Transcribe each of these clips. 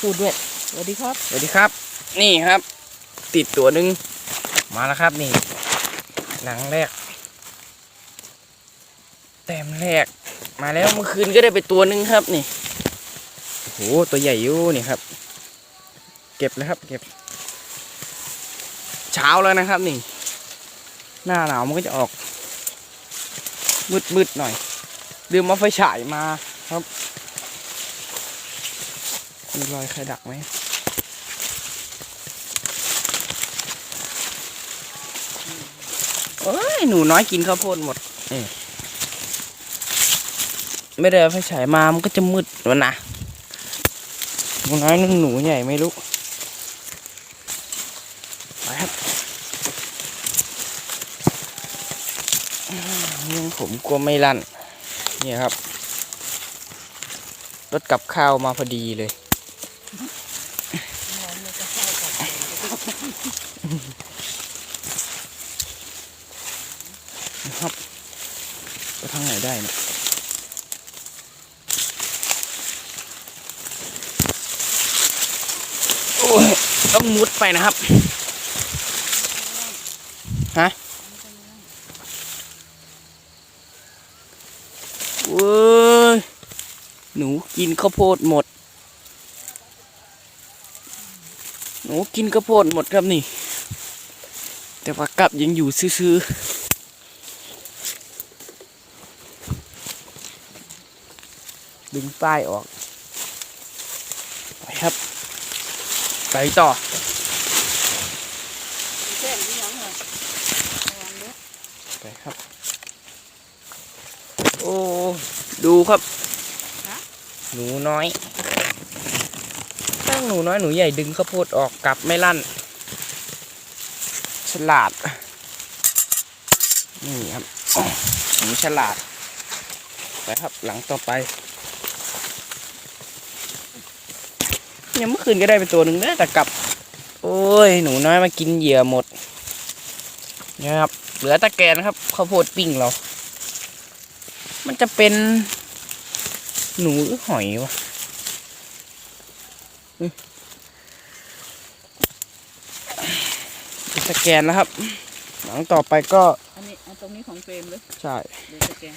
พูดด้วยสวัสดีครับ สวัสดีครับ นี่ครับ ติดตัวหนึ่งมาแล้วครับนี่หลังแรก แต้มแรก มาแล้วเมื่อคืนก็ได้ไปตัวหนึ่งครับนี่โอ้โหตัวใหญ่อยู่นี่ครับ เก็บเลยครับ เก็บ เช้าแล้วนะครับนี่ หน้าหนาวมันก็จะออก มืดๆหน่อย ลืมมาไฟฉายมาครับ มีรอยใครดักไหมโอ้ย หนูน้อยกินข้าวโพดหมดเออไม่ได้เอาไฟฉายมา มันก็จะมืดวะนะหนูน้อยนึงหนูใหญ่ไม่รู้ไปครับอืมยังผมกลัวไม่ลั่น เนี่ยครับ รถกับข้าวมาพอดีเลย นะครับไปทางไหนได้เนี่ยโอ้ยต้องมุดไปนะครับ ฮะเว้ย หนูกินข้าวโพดหมด ห นูกินข้าวโพดหมดครับนี่ แต่ว่ากลับยังอยู่ซื่อๆดึงป้ายออก ไปครับ ไปต่อแจ้งที่ยังเหรอไปครับ โอ้ ดูครับ หนูน้อยตั้ งหนูน้อยหนูใหญ่ดึงข้าวโพดออกกลับไม่ลั่น ฉลาด นี่ครับหนูฉลาด ไปครับหลังต่อไปเนี่ยเมื่อคืนก็ได้ไปตัวหนึ่งนะแต่กลับ โอ้ยหนูน้อยมากินเหยื่อหมดนี่ยครับเหลือตะแกรงนะครับข้าวโพดปิ้งเรา มันจะเป็นหนูหรือหอยวะ อืมเป็นตะแกรงนะครับ หลังต่อไปก็ อันนี้เอาตรงนี้ของเฟรมเลยใช่เดี๋ยวจะแกง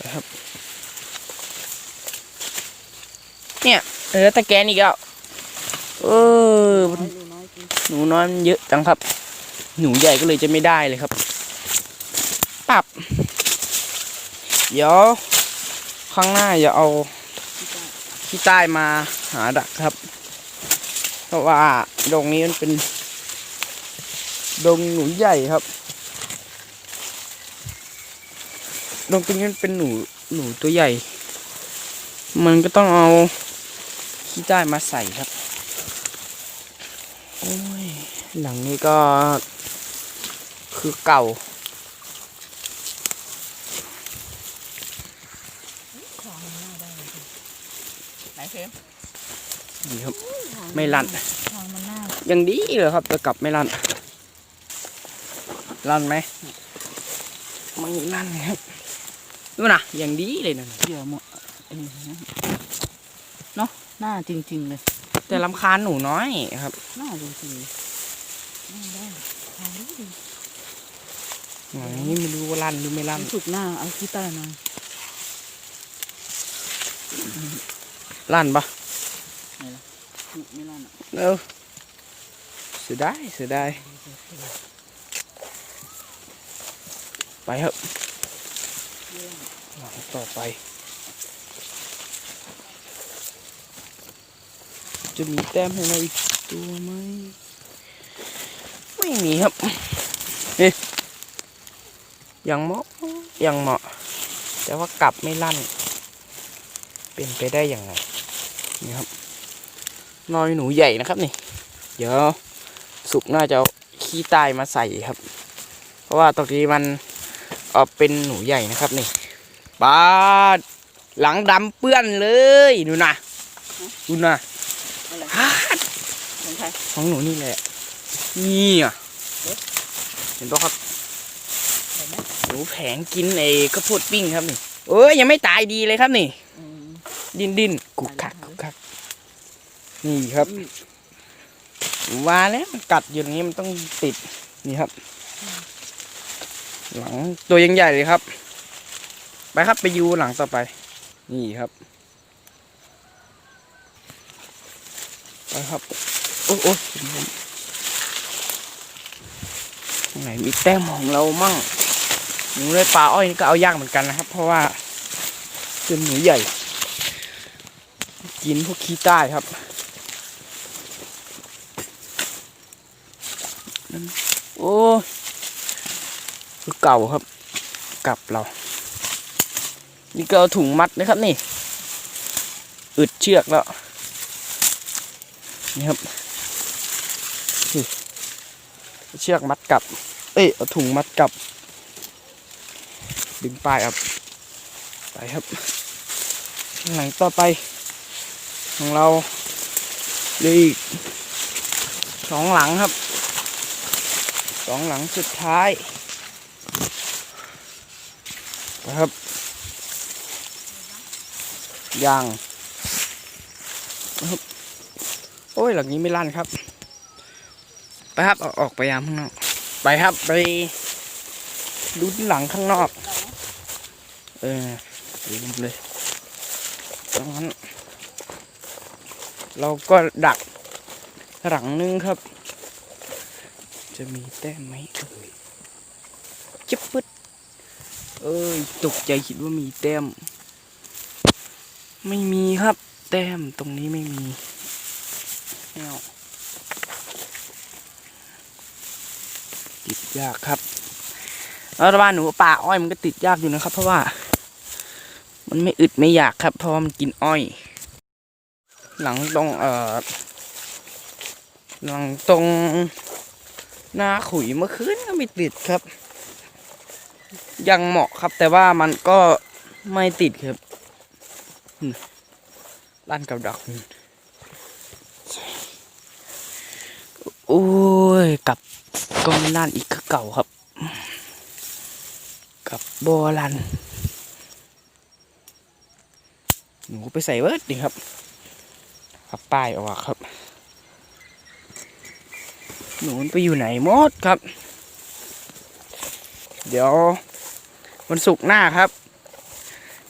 นะครับ เนี่ยเหลือตะแกรงอีกแล้วเออน้อยดูน้อยกินหนูน้อยมันเยอะจังครับ หนูใหญ่ก็เลยจะไม่ได้เลยครับปรับเดี๋ยวข้างหน้าอย่าเอาที่ใต้ขี้ใต้มาหาดักครับ เพราะว่าดงนี้มันเป็น ดงหนูใหญ่ครับ ดงตรงนี้มันเป็นหนูหนูตัวใหญ่ มันก็ต้องเอาขี้ใต้มาใส่ครับ โอ้ย หลังนี้ก็คือเก่า ของมันน่าได้เลยไหนเฟรม ดีครับ ไม่ลั่นทางมันน่ายังดีเลยครับจะกลับไม่ลั่น ลั่นไหมไม่ลั่นครับดูนะยังดีเลยนะเหยื่อหมดเออเนาะหน้าจริง ๆ เลย แต่ลำคาญหนูน้อยครับหน้าจริงๆหน้าได้ทางนี้ดีหนูนี่ไม่รู้ว่าลั่นหรือไม่ลั่นสุกหน้าเอาที่ใต้มาลั่นปะสุกไม่ลั่นอะ เออเสียดายเสียดายไปครับหลังต่อไป จะมีแต้มให้เราอีกตัวไหมไม่มีครับเฮ้ยยังเหมาะยังเหมาะ แต่ว่ากลับไม่ลั่น เป็นไปได้อยังไงนี่ครับ นอยหนูใหญ่นะครับนี่ เดี๋ยวสุกร์น่าจะเอาขี้ใต้มาใส่ครับ เพราะว่าตรงนี้มันเออเป็นหนูใหญ่นะครับนี่ปาดหลังดำเปื้อนเลยดูนะดูนะอะไรฮาดของใครของหนูนี่แหละนี่อะเห็นปะครับเห็นไหมหนูแผงกินไอ้ข้าวโพดปิ้งครับนี่เอ้ยยังไม่ตายดีเลยครับนี่อืมดิ้นดิ้นกุกคักกุกคัก นี่ครับว่าแล้วมันกัดอยู่อย่างนี้มันต้องติดนี่ครับ หลังตัวยังใหญ่เลยครับ ไปครับไปยูหลังต่อไป นี่ครับไปครับ โอ้โอ้ตรงไหนมีแต้มของเรามั่งหนูเลยปลาอ้อยนี่ก็เอายากเหมือนกันนะครับ เพราะว่าเป็นหนูใหญ่ กินพวกขี้ใต้ครับ โอ้ยเก่าครับ กลับเรา นี่ก็เอาถุงมัดนะครับนี่ อึดเชือกแล้ว นี่ครับเชือกมัดกลับ เอ้ยเอาถุงมัดกลับ ดึงปลายครับ ไปครับ หลังต่อไป ของเราเหลยอีกสองหลังครับ องหลังสุดท้ายนะครับยางนะครับโอ้ยหลังนี้ไม่ลั่นครับ ไปครับเอออกไปยามข้างนอก ไปครับไปดูที่หลังข้างนอก เออดูเลยตรงนั้น เราก็ดักหลังนึงครับ จะมีแต้มไหมเอ่ยจิ๊บปึ๊ดเอ้ย ตกใจคิดว่ามีแต้ม ไม่มีครับ แต้มตรงนี้ไม่มีแนวติดยากครับแล้วบ้านหนูป่าอ้อยมันก็ติดยากอยู่นะครับ เพราะว่า มันไม่อึดไม่อยากครับ เพราะว่ามันกินอ้อย หลังตรงเอ่อหลังตรงห น้าขุยเมื่อคืนก็ไม่ติดครับ ยังเหมาะครับแต่ว่ามันก็ไม่ติดครับลั่นกับดอกโอ้ยกับก็ไม่ลั่นอีกคือเก่าครับ กับโบลันหนูไปใส่เวิร์ดดิครับขับป้ายออกครับ หนูไปอยู่ไหนหมดครับ เดี๋ยววันศุกร์หน้าครับ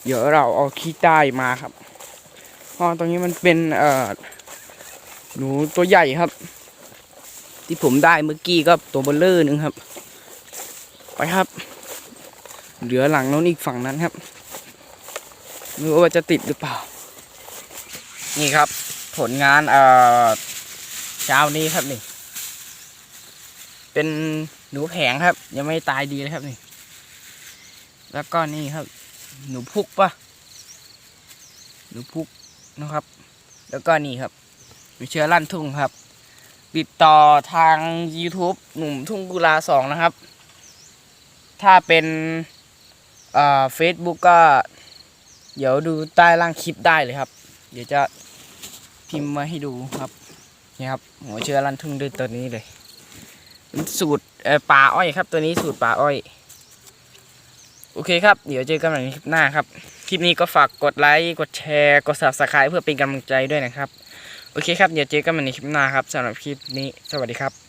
เดี๋ยวเราเอาขี้ใต้มาครับเพราะตรงนี้มันเป็นเอ่อหนูตัวใหญ่ครับ ที่ผมได้เมื่อกี้ก็ตัวเบลเลอร์หนึงครับ ไปครับ เหลือหลังโน้นอีกฝั่งนั้นครับไม่รู้ว่าจะติดหรือเปล่า นี่ครับ ผลงานเอ่อเช้านี้ครับนี่ เป็นหนูแผงครับ ยังไม่ตายดีเลยครับนี่ แล้วก็นี่ครับ หนูพุกปะหนูพุกนะครับ แล้วก็นี่ครับหนูเชื้อลั่นทุ่งครับ ติดต่อทาง YouTube หนุ่มทุ่งกุลาสองนะครับ ถ้าเป็นเอ่อเฟซบุ๊กก็ เดี๋ยวดูใต้ล่างคลิปได้เลยครับ เดี๋ยวจะพิมพ์มาให้ดูครับนี่ครับหัวเชื้อลั่นทุ่งด้วยตัวนี้เลย เป็นสูตรป่าอ้อยครับ ตัวนี้สูตรป่าอ้อย โอเคครับ เดี๋ยวเจอกันใหม่ในคลิปหน้าครับ คลิปนี้ก็ฝากกดไลค์กดแชร์กด subscribe เพื่อเป็นกำลังใจด้วยนะครับ โอเคครับ เดี๋ยวเจอกันใหม่ในคลิปหน้าครับสำหรับคลิปนี้สวัสดีครับ